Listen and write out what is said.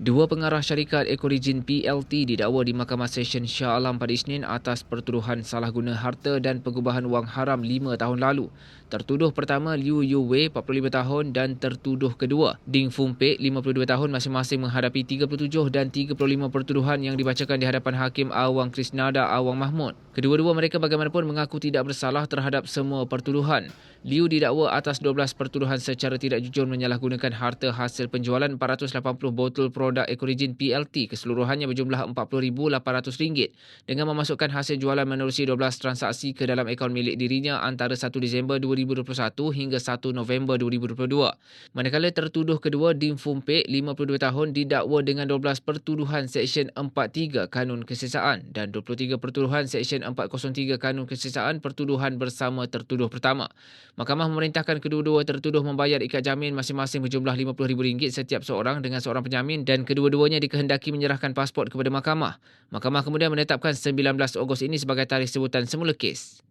Dua pengarah syarikat Ecoregin PLT didakwa di Mahkamah Session Shah Alam pada Isnin atas pertuduhan salah guna harta dan pengubahan wang haram lima tahun lalu. Tertuduh pertama Liu Yu Wei, 45 tahun dan tertuduh kedua Ding Fung Pei, 52 tahun masing-masing menghadapi 37 dan 35 pertuduhan yang dibacakan di hadapan Hakim Awang Krisnada Awang Mahmud. Kedua-dua mereka bagaimanapun mengaku tidak bersalah terhadap semua pertuduhan. Liu didakwa atas 12 pertuduhan secara tidak jujur menyalahgunakan harta hasil penjualan 480 botol produk Ecoregin PLT keseluruhannya berjumlah RM40,800 dengan memasukkan hasil jualan menerusi 12 transaksi ke dalam akaun milik dirinya antara 1 Disember 2021 hingga 1 November 2022. Manakala tertuduh kedua Dim Fum Pek, 52 tahun didakwa dengan 12 pertuduhan Seksyen 43 Kanun Kesesaan dan 23 pertuduhan Seksyen 403 Kanun Kesesaan pertuduhan bersama tertuduh pertama. Mahkamah memerintahkan kedua-dua tertuduh membayar ikat jamin masing-masing berjumlah RM50,000 setiap seorang dengan seorang penjamin dan kedua-duanya dikehendaki menyerahkan pasport kepada mahkamah. Mahkamah kemudian menetapkan 19 Ogos ini sebagai tarikh sebutan semula kes.